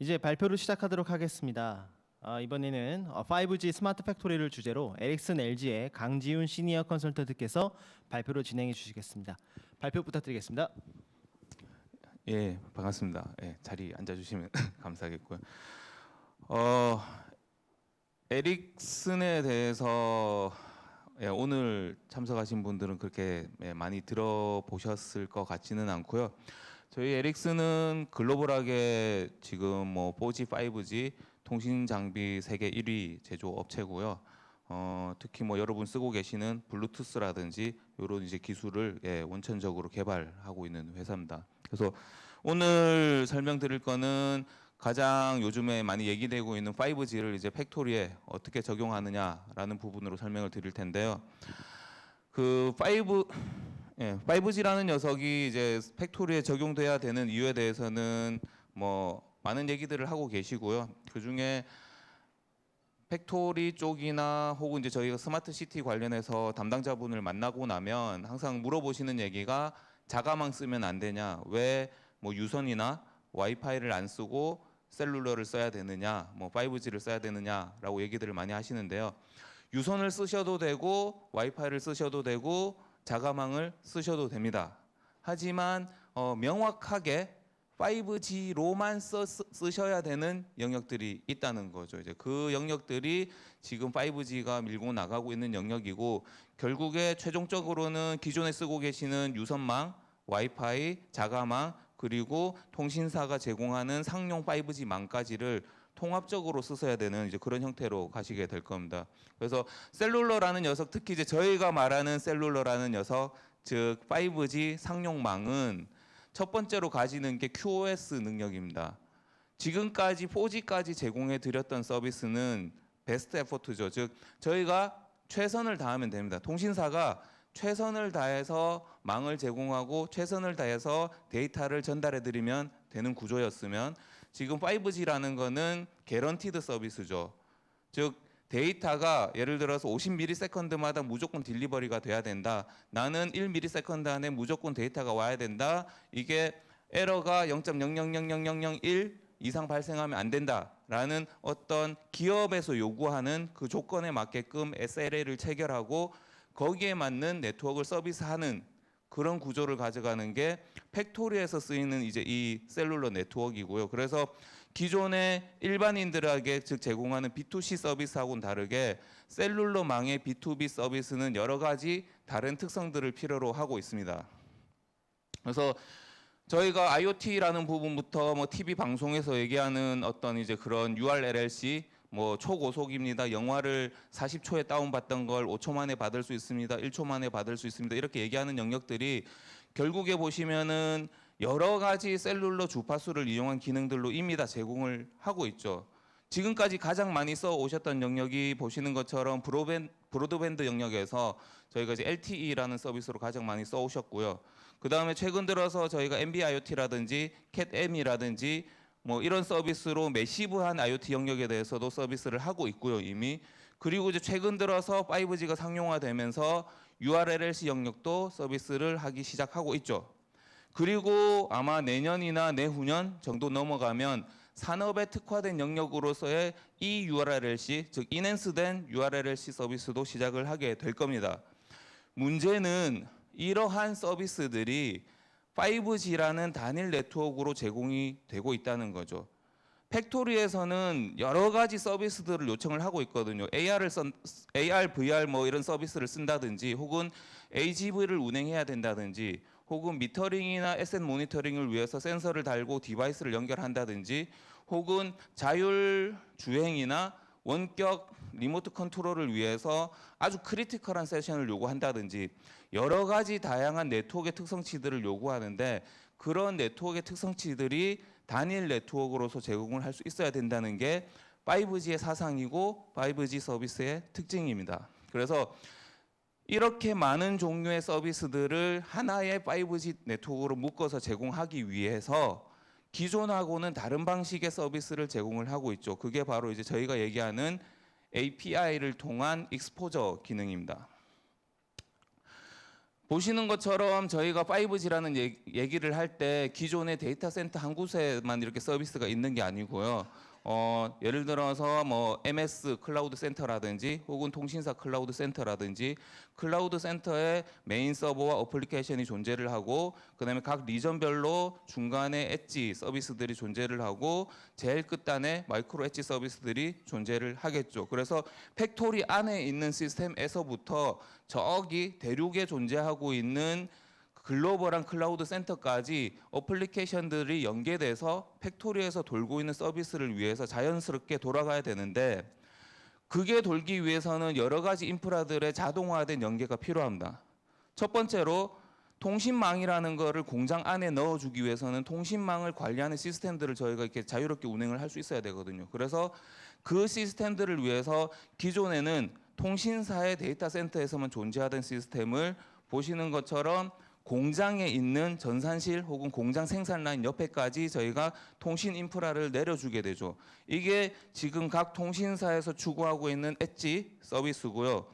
이제 발표를 시작하도록 하겠습니다. 아, 이번에는 어, 5G 스마트 팩토리를 주제로 에릭슨 LG의 강지훈 시니어 컨설턴트께서 발표를 진행해 주시겠습니다. 발표 부탁드리겠습니다. 예, 반갑습니다. 예, 자리 앉아주시면 감사하겠고요. 어, 에릭슨에 대해서 예, 오늘 참석하신 분들은 그렇게 예, 많이 들어보셨을 것 같지는 않고요. 저희 에릭슨은 글로벌하게 지금 뭐 4G, 5G 통신 장비 세계 1위 제조 업체고요. 어, 특히 뭐 여러분 쓰고 계시는 블루투스라든지 이런 이제 기술을 예, 원천적으로 개발하고 있는 회사입니다. 그래서 오늘 설명드릴 거는 가장 요즘에 많이 얘기되고 있는 5G를 이제 팩토리에 어떻게 적용하느냐라는 부분으로 설명을 드릴 텐데요. 그 5 예, 5G라는 녀석이 이제 팩토리에 적용돼야 되는 이유에 대해서는 뭐 많은 얘기들을 하고 계시고요. 그 중에 팩토리 쪽이나 혹은 이제 저희가 스마트 시티 관련해서 담당자분을 만나고 나면 항상 물어보시는 얘기가 자가망 쓰면 안 되냐? 왜 뭐 유선이나 와이파이를 안 쓰고 셀룰러를 써야 되느냐? 뭐 5G를 써야 되느냐라고 얘기들을 많이 하시는데요. 유선을 쓰셔도 되고 와이파이를 쓰셔도 되고 자가망을 쓰셔도 됩니다. 하지만 어, 명확하게 5G로만 써, 쓰- 쓰셔야 되는 영역들이 있다는 거죠. 이제 그 영역들이 지금 5G가 밀고 나가고 있는 영역이고 결국에 최종적으로는 기존에 쓰고 계시는 유선망, 와이파이, 자가망 그리고 통신사가 제공하는 상용 5G망까지를 통합적으로 쓰셔야 되는 이제 그런 형태로 가시게 될 겁니다. 그래서 셀룰러라는 녀석 특히 이제 저희가 말하는 셀룰러라는 녀석 즉 5G 상용망은 첫 번째로 가지는 게 QoS 능력입니다. 지금까지 4G까지 제공해 드렸던 서비스는 베스트 에포트죠. 즉 저희가 최선을 다하면 됩니다. 통신사가 최선을 다해서 망을 제공하고 최선을 다해서 데이터를 전달해 드리면 되는 구조였으면 지금 5G라는 거는 개런티드 서비스죠. 즉 데이터가 예를 들어서 50ms마다 무조건 딜리버리가 돼야 된다. 나는 1ms 안에 무조건 데이터가 와야 된다. 이게 에러가 0.000001 이상 발생하면 안 된다라는 어떤 기업에서 요구하는 그 조건에 맞게끔 SLA를 체결하고 거기에 맞는 네트워크를 서비스하는 그런 구조를 가져가는 게 팩토리에서 쓰이는 이제 이 셀룰러 네트워크이고요. 그래서 기존의 일반인들에게 즉 제공하는 B2C 서비스하고는 다르게 셀룰러망의 B2B 서비스는 여러 가지 다른 특성들을 필요로 하고 있습니다. 그래서 저희가 IoT라는 부분부터 뭐 TV 방송에서 얘기하는 어떤 이제 그런 URLLC 뭐 초고속입니다. 영화를 40초에 다운받던 걸 5초 만에 받을 수 있습니다. 1초 만에 받을 수 있습니다. 이렇게 얘기하는 영역들이 결국에 보시면은 여러 가지 셀룰러 주파수를 이용한 기능들로 이미 다 제공을 하고 있죠. 지금까지 가장 많이 써 오셨던 영역이 보시는 것처럼 브로드밴드 영역에서 저희가 이제 LTE라는 서비스로 가장 많이 써 오셨고요. 그 다음에 최근 들어서 저희가 NB-IoT라든지 CAT-M이라든지 뭐 이런 서비스로 매시브한 IoT 영역에 대해서도 서비스를 하고 있고요 이미 그리고 이제 최근 들어서 5G가 상용화되면서 URLLC 영역도 서비스를 하기 시작하고 있죠. 그리고 아마 내년이나 내후년 정도 넘어가면 산업에 특화된 영역으로서의 이 URLLC 즉 인핸스된 URLLC 서비스도 시작을 하게 될 겁니다. 문제는 이러한 서비스들이 5G라는 단일 네트워크로 제공이 되고 있다는 거죠. 팩토리에서는 여러 가지 서비스들을 요청을 하고 있거든요. AR을 쓴, AR, VR 뭐 이런 서비스를 쓴다든지 혹은 AGV를 운행해야 된다든지 혹은 미터링이나 에셋 모니터링을 위해서 센서를 달고 디바이스를 연결한다든지 혹은 자율 주행이나 원격 리모트 컨트롤을 위해서 아주 크리티컬한 세션을 요구한다든지 여러 가지 다양한 네트워크의 특성치들을 요구하는데 그런 네트워크의 특성치들이 단일 네트워크로서 제공을 할 수 있어야 된다는 게 5G의 사상이고 5G 서비스의 특징입니다. 그래서 이렇게 많은 종류의 서비스들을 하나의 5G 네트워크로 묶어서 제공하기 위해서 기존하고는 다른 방식의 서비스를 제공을 하고 있죠. 그게 바로 이제 저희가 얘기하는 API를 통한 익스포저 기능입니다. 보시는 것처럼 저희가 5G라는 얘기를 할 때 기존의 데이터 센터 한 곳에만 이렇게 서비스가 있는 게 아니고요. 어, 예를 들어서 뭐 MS 클라우드 센터라든지 혹은 통신사 클라우드 센터라든지 클라우드 센터에 메인 서버와 어플리케이션이 존재를 하고 그다음에 각 리전별로 중간에 엣지 서비스들이 존재를 하고 제일 끝단에 마이크로 엣지 서비스들이 존재를 하겠죠. 그래서 팩토리 안에 있는 시스템에서부터 저기 대륙에 존재하고 있는 글로벌한 클라우드 센터까지 어플리케이션들이 연계돼서 팩토리에서 돌고 있는 서비스를 위해서 자연스럽게 돌아가야 되는데 그게 돌기 위해서는 여러 가지 인프라들의 자동화된 연계가 필요합니다. 첫 번째로 통신망이라는 거를 공장 안에 넣어주기 위해서는 통신망을 관리하는 시스템들을 저희가 이렇게 자유롭게 운행을 할 수 있어야 되거든요. 그래서 그 시스템들을 위해서 기존에는 통신사의 데이터 센터에서만 존재하던 시스템을 보시는 것처럼 공장에 있는 전산실 혹은 공장 생산 라인 옆에까지 저희가 통신 인프라를 내려주게 되죠. 이게 지금 각 통신사에서 추구하고 있는 엣지 서비스고요.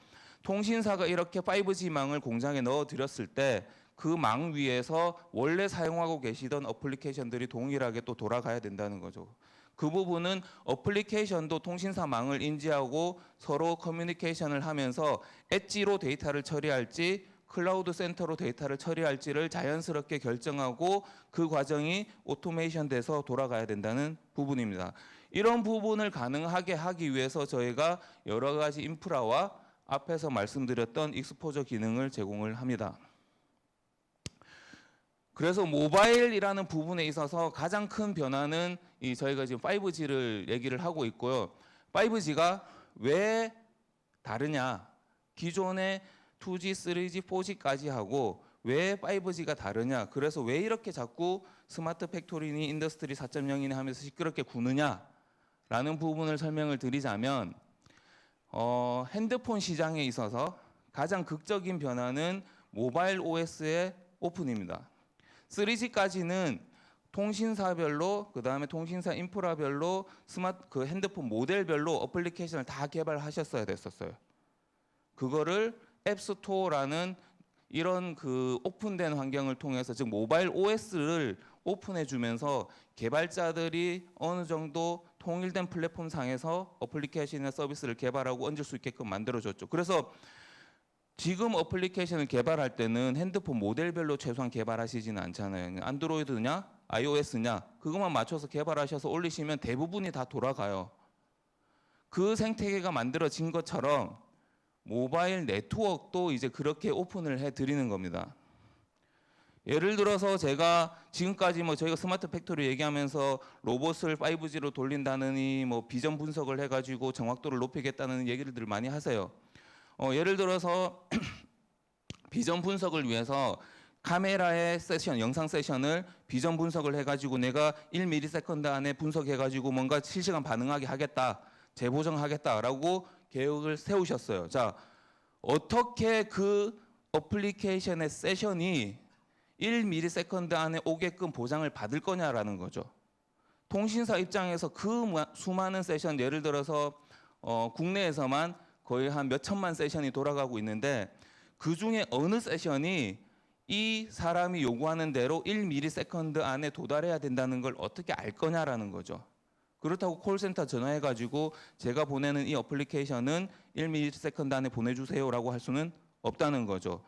통신사가 이렇게 5G망을 공장에 넣어 드렸을 때 그 망 위에서 원래 사용하고 계시던 어플리케이션들이 동일하게 또 돌아가야 된다는 거죠. 그 부분은 어플리케이션도 통신사망을 인지하고 서로 커뮤니케이션을 하면서 엣지로 데이터를 처리할지 클라우드 센터로 데이터를 처리할지를 자연스럽게 결정하고 그 과정이 오토메이션 돼서 돌아가야 된다는 부분입니다. 이런 부분을 가능하게 하기 위해서 저희가 여러 가지 인프라와 앞에서 말씀드렸던 익스포저 기능을 제공을 합니다. 그래서 모바일이라는 부분에 있어서 가장 큰 변화는 이 저희가 지금 5G를 얘기를 하고 있고요. 5G가 왜 다르냐? 기존의 2G, 3G, 4G까지 하고 왜 5G가 다르냐? 그래서 왜 이렇게 자꾸 스마트 팩토리니 인더스트리 4.0이니 하면서 시끄럽게 구느냐? 라는 부분을 설명을 드리자면 어, 핸드폰 시장에 있어서 가장 극적인 변화는 모바일 OS의 오픈입니다. 3G까지는 통신사별로 그다음에 통신사 인프라별로 스마트 그 핸드폰 모델별로 어플리케이션을 다 개발하셨어야 됐었어요. 그거를 앱스토어라는 이런 그 오픈된 환경을 통해서 즉 모바일 OS를 오픈해 주면서 개발자들이 어느 정도 통일된 플랫폼 상에서 어플리케이션이나 서비스를 개발하고 얹을 수 있게끔 만들어 줬죠. 그래서 지금 어플리케이션을 개발할 때는 핸드폰 모델별로 최소한 개발하시지는 않잖아요. 안드로이드냐, iOS냐, 그것만 맞춰서 개발하셔서 올리시면 대부분이 다 돌아가요. 그 생태계가 만들어진 것처럼 모바일 네트워크도 이제 그렇게 오픈을 해 드리는 겁니다. 예를 들어서 제가 지금까지 뭐 저희가 스마트 팩토리 얘기하면서 로봇을 5G로 돌린다느니 뭐 비전 분석을 해가지고 정확도를 높이겠다는 얘기를 많이 하세요. 어, 예를 들어서 비전 분석을 위해서 카메라의 세션, 영상 세션을 비전 분석을 해가지고 내가 1ms 안에 분석해가지고 뭔가 실시간 반응하게 하겠다, 재보정하겠다라고 계획을 세우셨어요. 자, 어떻게 그 어플리케이션의 세션이 1ms 안에 오게끔 보장을 받을 거냐라는 거죠. 통신사 입장에서 그 마- 수많은 세션, 예를 들어서 어, 국내에서만 거의 한 몇 천만 세션이 돌아가고 있는데 그 중에 어느 세션이 이 사람이 요구하는 대로 1ms 안에 도달해야 된다는 걸 어떻게 알 거냐라는 거죠. 그렇다고 콜센터 전화해가지고 제가 보내는 이 어플리케이션은 1ms 안에 보내주세요라고 할 수는 없다는 거죠.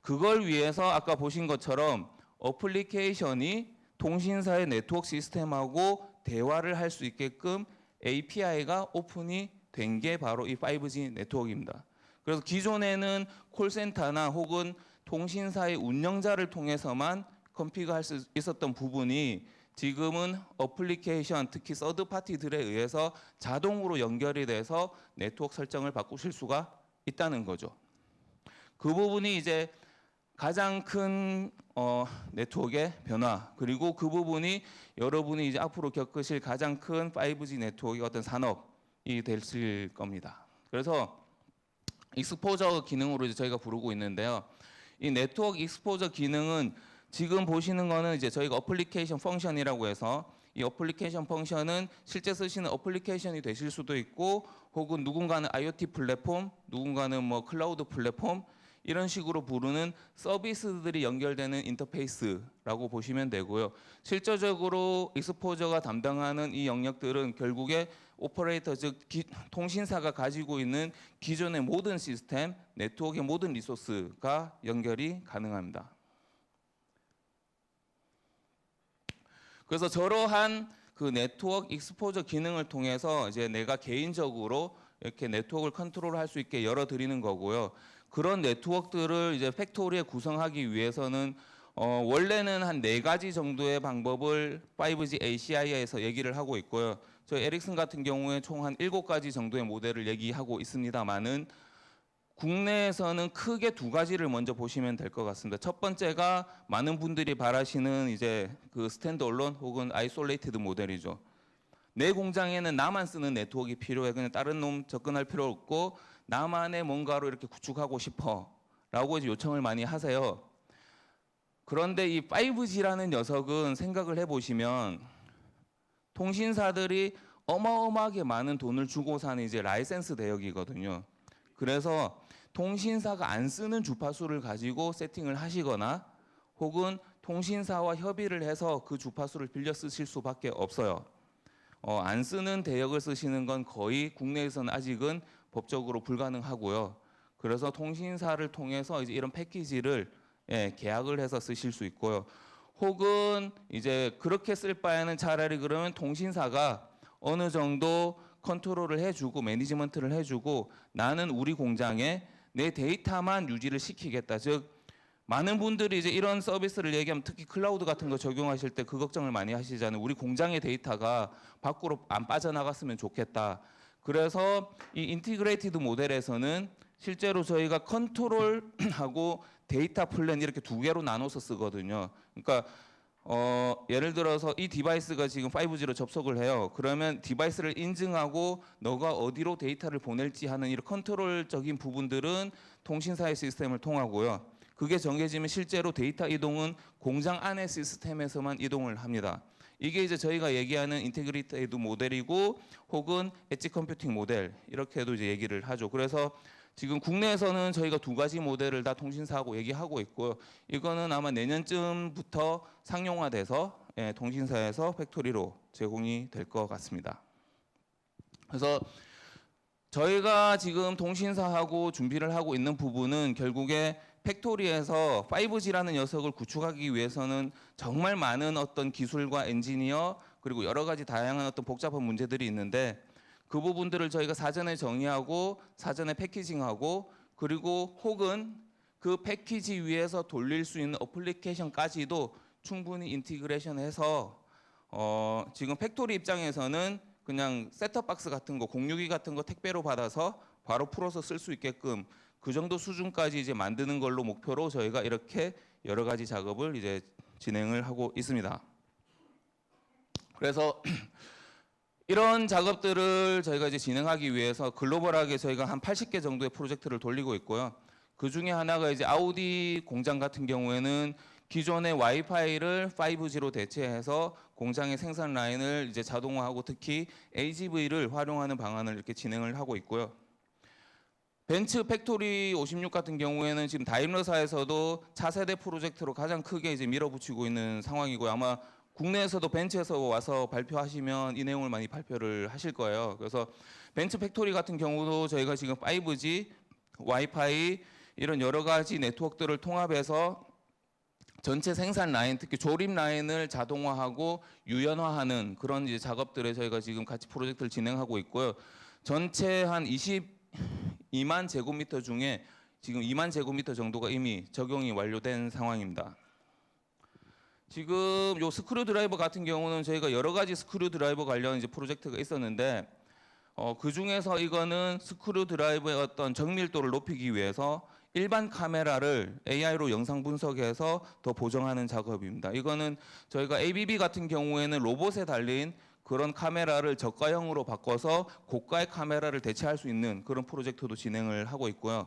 그걸 위해서 아까 보신 것처럼 어플리케이션이 통신사의 네트워크 시스템하고 대화를 할 수 있게끔 API가 오픈이 된 게 바로 이 5G 네트워크입니다. 그래서 기존에는 콜센터나 혹은 통신사의 운영자를 통해서만 컴피그할 수 있었던 부분이 지금은 어플리케이션 특히 서드 파티들에 의해서 자동으로 연결이 돼서 네트워크 설정을 바꾸실 수가 있다는 거죠. 그 부분이 이제 가장 큰 어, 네트워크의 변화 그리고 그 부분이 여러분이 이제 앞으로 겪으실 가장 큰 5G 네트워크의 어떤 산업이 되실 겁니다. 그래서 익스포저 기능으로 이제 저희가 부르고 있는데요. 이 네트워크 익스포저 기능은 지금 보시는 거는 이제 저희가 어플리케이션 펑션이라고 해서 이 어플리케이션 펑션은 실제 쓰시는 어플리케이션이 되실 수도 있고 혹은 누군가는 IoT 플랫폼, 누군가는 뭐 클라우드 플랫폼 이런 식으로 부르는 서비스들이 연결되는 인터페이스라고 보시면 되고요. 실질적으로 익스포저가 담당하는 이 영역들은 결국에 오퍼레이터 즉 기- 통신사가 가지고 있는 기존의 모든 시스템, 네트워크의 모든 리소스가 연결이 가능합니다. 그래서 저러한 그 네트워크 익스포저 기능을 통해서 이제 내가 개인적으로 이렇게 네트워크를 컨트롤할 수 있게 열어 드리는 거고요. 그런 네트워크들을 이제 팩토리에 구성하기 위해서는 어, 원래는 한 네 가지 정도의 방법을 5G ACI에서 얘기를 하고 있고요. 저희 에릭슨 같은 경우에 총 한 일곱 가지 정도의 모델을 얘기하고 있습니다만은 국내에서는 크게 두 가지를 먼저 보시면 될 것 같습니다. 첫 번째가 많은 분들이 바라시는 이제 그 스탠드 얼론 혹은 아이솔레이티드 모델이죠. 내 공장에는 나만 쓰는 네트워크가 필요해. 그냥 다른 놈 접근할 필요 없고 나만의 뭔가로 이렇게 구축하고 싶어라고 이제 요청을 많이 하세요. 그런데 이 5G라는 녀석은 생각을 해보시면 통신사들이 어마어마하게 많은 돈을 주고 사는 이제 라이센스 대역이거든요. 그래서 통신사가 안 쓰는 주파수를 가지고 세팅을 하시거나 혹은 통신사와 협의를 해서 그 주파수를 빌려 쓰실 수밖에 없어요. 어, 안 쓰는 대역을 쓰시는 건 거의 국내에서는 아직은 법적으로 불가능하고요. 그래서 통신사를 통해서 이제 이런 패키지를 예, 계약을 해서 쓰실 수 있고요. 혹은 이제 그렇게 쓸 바에는 차라리 그러면 통신사가 어느 정도 컨트롤을 해주고 매니지먼트를 해주고 나는 우리 공장에 내 데이터만 유지를 시키겠다. 즉 많은 분들이 이제 이런 서비스를 얘기하면 특히 클라우드 같은 거 적용하실 때 그 걱정을 많이 하시잖아요. 우리 공장의 데이터가 밖으로 안 빠져나갔으면 좋겠다. 그래서 이 인티그레이티드 모델에서는 실제로 저희가 컨트롤하고 데이터 플랜 이렇게 두 개로 나눠서 쓰거든요. 그러니까 어, 예를 들어서 이 디바이스가 지금 5G로 접속을 해요. 그러면 디바이스를 인증하고 너가 어디로 데이터를 보낼지 하는 이런 컨트롤적인 부분들은 통신사의 시스템을 통하고요. 그게 정해지면 실제로 데이터 이동은 공장 안의 시스템에서만 이동을 합니다. 이게 이제 저희가 얘기하는 인테그리티드 모델이고 혹은 엣지 컴퓨팅 모델 이렇게도 이제 얘기를 하죠. 그래서 지금 국내에서는 저희가 두 가지 모델을 다 통신사하고 얘기하고 있고요. 이거는 아마 내년쯤부터 상용화돼서 예, 통신사에서 팩토리로 제공이 될 것 같습니다. 그래서 저희가 지금 통신사하고 준비를 하고 있는 부분은 결국에 팩토리에서 5G라는 녀석을 구축하기 위해서는 정말 많은 어떤 기술과 엔지니어 그리고 여러 가지 다양한 어떤 복잡한 문제들이 있는데 그 부분들을 저희가 사전에 정의하고 사전에 패키징하고 그리고 혹은 그 패키지 위에서 돌릴 수 있는 어플리케이션까지도 충분히 인티그레이션해서 어, 지금 팩토리 입장에서는 그냥 셋톱박스 같은 거 공유기 같은 거 택배로 받아서 바로 풀어서 쓸 수 있게끔 그 정도 수준까지 이제 만드는 걸로 목표로 저희가 이렇게 여러 가지 작업을 이제 진행을 하고 있습니다. 그래서 이런 작업들을 저희가 이제 진행하기 위해서 글로벌하게 저희가 한 80개 정도의 프로젝트를 돌리고 있고요. 그 중에 하나가 이제 아우디 공장 같은 경우에는 기존의 와이파이를 5G로 대체해서 공장의 생산 라인을 이제 자동화하고 특히 AGV를 활용하는 방안을 이렇게 진행을 하고 있고요. 벤츠 팩토리 56 같은 경우에는 지금 다임러사에서도 차세대 프로젝트로 가장 크게 이제 밀어붙이고 있는 상황이고요. 아마 국내에서도 벤츠에서 와서 발표하시면 이 내용을 많이 발표를 하실 거예요. 그래서 벤츠 팩토리 같은 경우도 저희가 지금 5G, 와이파이 이런 여러 가지 네트워크들을 통합해서 전체 생산 라인, 특히 조립 라인을 자동화하고 유연화하는 그런 이제 작업들에 저희가 지금 같이 프로젝트를 진행하고 있고요. 전체 한 22만 제곱미터 중에 지금 2만 제곱미터 정도가 이미 적용이 완료된 상황입니다. 지금 요 스크류 드라이버 같은 경우는 저희가 여러 가지 스크류 드라이버 관련 이제 프로젝트가 있었는데 어, 그 중에서 이거는 스크류 드라이버의 어떤 정밀도를 높이기 위해서 일반 카메라를 AI로 영상 분석해서 더 보정하는 작업입니다. 이거는 저희가 ABB 같은 경우에는 로봇에 달린 그런 카메라를 저가형으로 바꿔서 고가의 카메라를 대체할 수 있는 그런 프로젝트도 진행을 하고 있고요.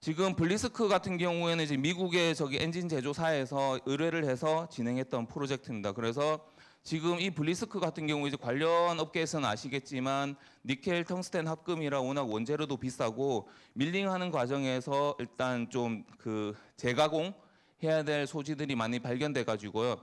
지금 블리스크 같은 경우에는 이제 미국의 저기 엔진 제조사에서 의뢰를 해서 진행했던 프로젝트입니다. 그래서 지금 이 블리스크 같은 경우 이제 관련 업계에서는 아시겠지만 니켈 텅스텐 합금이라 워낙 원재료도 비싸고 밀링하는 과정에서 일단 좀 그 재가공 해야 될 소지들이 많이 발견돼 가지고요.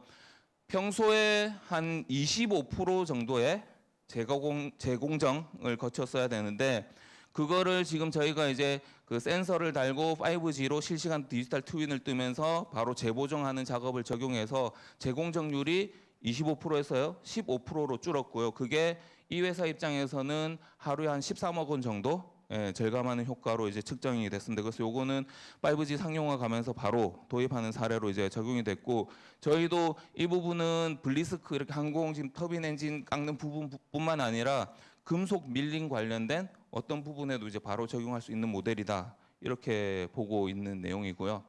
평소에 한 25% 정도의 재가공 재공정을 거쳤어야 되는데 그거를 지금 저희가 이제 그 센서를 달고 5G로 실시간 디지털 트윈을 뜨면서 바로 재보정하는 작업을 적용해서 재공정률이 25%에서요 15%로 줄었고요. 그게 이 회사 입장에서는 하루에 한 13억 원 정도 예, 절감하는 효과로 이제 측정이 됐습니다. 그래서 요거는 5G 상용화 가면서 바로 도입하는 사례로 이제 적용이 됐고 저희도 이 부분은 블리스크 이렇게 항공 지금 터빈 엔진 깎는 부분뿐만 아니라 금속 밀링 관련된 어떤 부분에도 이제 바로 적용할 수 있는 모델이다 이렇게 보고 있는 내용이고요.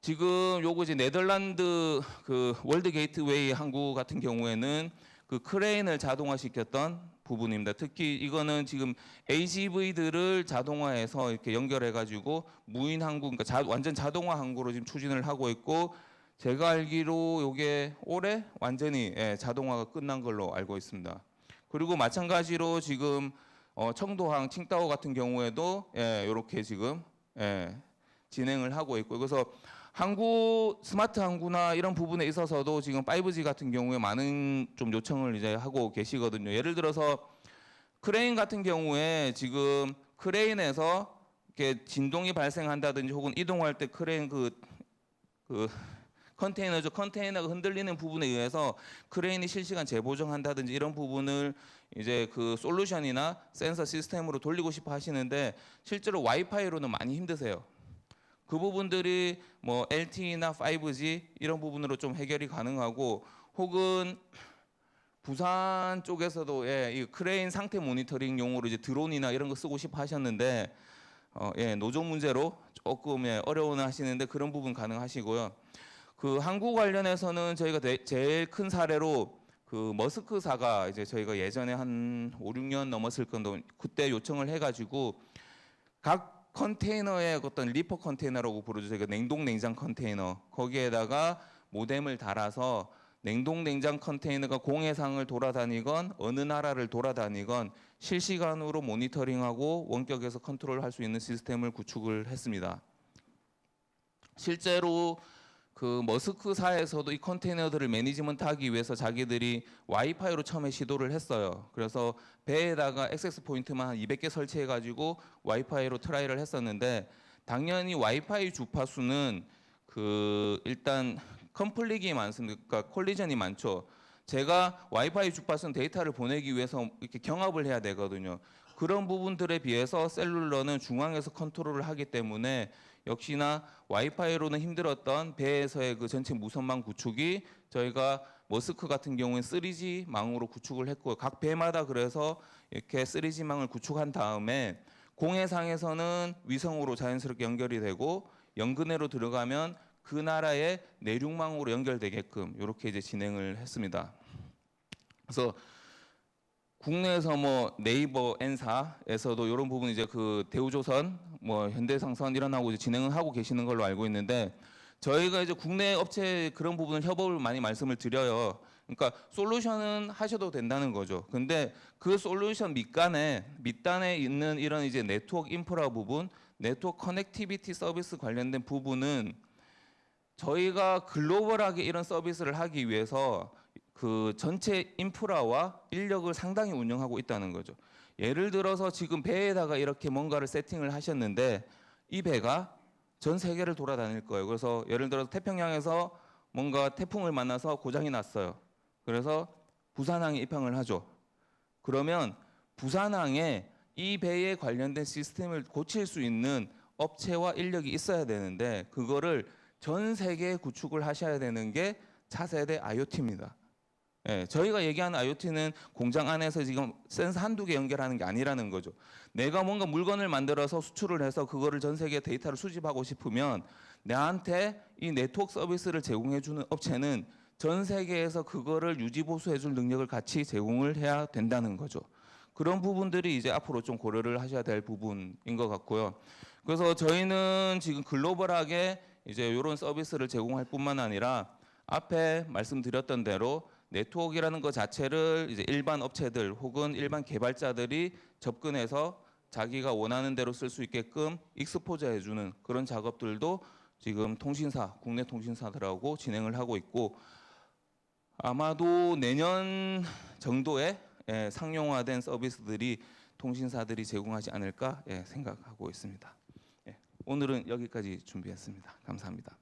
지금 요거 이제 네덜란드 그 월드 게이트웨이 항구 같은 경우에는 그 크레인을 자동화시켰던 부분입니다. 특히 이거는 지금 AGV들을 자동화해서 이렇게 연결해 가지고 무인 항구 그러니까 자- 완전 자동화 항구로 지금 추진을 하고 있고 제가 알기로 요게 올해 완전히 예, 자동화가 끝난 걸로 알고 있습니다. 그리고 마찬가지로 지금 어, 청도항 칭다오 같은 경우에도 예, 이렇게 지금 예, 진행을 하고 있고 그래서 항구 스마트 항구나 이런 부분에 있어서도 지금 5G 같은 경우에 많은 좀 요청을 이제 하고 계시거든요. 예를 들어서 크레인 같은 경우에 지금 크레인에서 이렇게 진동이 발생한다든지 혹은 이동할 때 크레인 그, 그 컨테이너죠. 컨테이너가 흔들리는 부분에 의해서 크레인이 실시간 재보정한다든지 이런 부분을 이제 그 솔루션이나 센서 시스템으로 돌리고 싶어 하시는데 실제로 와이파이로는 많이 힘드세요. 그 부분들이 뭐 LTE나 5G 이런 부분으로 좀 해결이 가능하고 혹은 부산 쪽에서도 예, 이 크레인 상태 모니터링 용으로 이제 드론이나 이런 거 쓰고 싶어 하셨는데 어, 예, 노조 문제로 조금 예, 어려워는 하시는데 그런 부분 가능하시고요. 그 항구 관련해서는 저희가 대- 제일 큰 사례로 그 머스크사가 이제 저희가 예전에 한 5, 6년 넘었을 건데 그때 요청을 해가지고 각 컨테이너의 어떤 리퍼 컨테이너라고 부르죠. 저희가 냉동 냉장 컨테이너 거기에다가 모뎀을 달아서 냉동 냉장 컨테이너가 공해상을 돌아다니건 어느 나라를 돌아다니건 실시간으로 모니터링하고 원격에서 컨트롤할 수 있는 시스템을 구축을 했습니다. 실제로 그 머스크사에서도 이 컨테이너들을 매니지먼트하기 위해서 자기들이 와이파이로 처음에 시도를 했어요. 그래서 배에다가 액세스 포인트만 한 200개 설치해 가지고 와이파이로 트라이를 했었는데 당연히 와이파이 주파수는 그 일단 컴플릭이 많습니다. 그러니까 콜리전이 많죠. 제가 와이파이 주파수는 데이터를 보내기 위해서 이렇게 경합을 해야 되거든요. 그런 부분들에 비해서 셀룰러는 중앙에서 컨트롤을 하기 때문에 역시나 와이파이로는 힘들었던 배에서의 그 전체 무선망 구축이 저희가 머스크 같은 경우는 3G 망으로 구축을 했고 각 배마다 그래서 이렇게 3G망을 구축한 다음에 공해상에서는 위성으로 자연스럽게 연결이 되고 연근해로 들어가면 그 나라의 내륙망으로 연결되게끔 이렇게 이제 진행을 했습니다. 그래서 국내에서 뭐 네이버 N사에서도 이런 부분 이제 그 대우조선, 뭐 현대상선 일어나고 이제 진행을 하고 계시는 걸로 알고 있는데 저희가 이제 국내 업체 그런 부분을 협업을 많이 말씀을 드려요. 그러니까 솔루션은 하셔도 된다는 거죠. 근데 그 솔루션 밑간에 밑단에 있는 이런 이제 네트워크 인프라 부분, 네트워크 커넥티비티 서비스 관련된 부분은 저희가 글로벌하게 이런 서비스를 하기 위해서 그 전체 인프라와 인력을 상당히 운영하고 있다는 거죠. 예를 들어서 지금 배에다가 이렇게 뭔가를 세팅을 하셨는데 이 배가 전 세계를 돌아다닐 거예요. 그래서 예를 들어서 태평양에서 뭔가 태풍을 만나서 고장이 났어요. 그래서 부산항에 입항을 하죠. 그러면 부산항에 이 배에 관련된 시스템을 고칠 수 있는 업체와 인력이 있어야 되는데 그거를 전 세계에 구축을 하셔야 되는 게 차세대 IoT입니다. 예, 저희가 얘기하는 IoT는 공장 안에서 지금 센서 한두 개 연결하는 게 아니라는 거죠. 내가 뭔가 물건을 만들어서 수출을 해서 그거를 전 세계 데이터를 수집하고 싶으면 나한테 이 네트워크 서비스를 제공해 주는 업체는 전 세계에서 그거를 유지 보수해 줄 능력을 같이 제공을 해야 된다는 거죠. 그런 부분들이 이제 앞으로 좀 고려를 하셔야 될 부분인 것 같고요. 그래서 저희는 지금 글로벌하게 이제 이런 서비스를 제공할 뿐만 아니라 앞에 말씀드렸던 대로 네트워크라는 것 자체를 이제 일반 업체들 혹은 일반 개발자들이 접근해서 자기가 원하는 대로 쓸 수 있게끔 익스포저 해주는 그런 작업들도 지금 통신사 국내 통신사들하고 진행을 하고 있고 아마도 내년 정도에 예, 상용화된 서비스들이 통신사들이 제공하지 않을까 예, 생각하고 있습니다. 예, 오늘은 여기까지 준비했습니다. 감사합니다.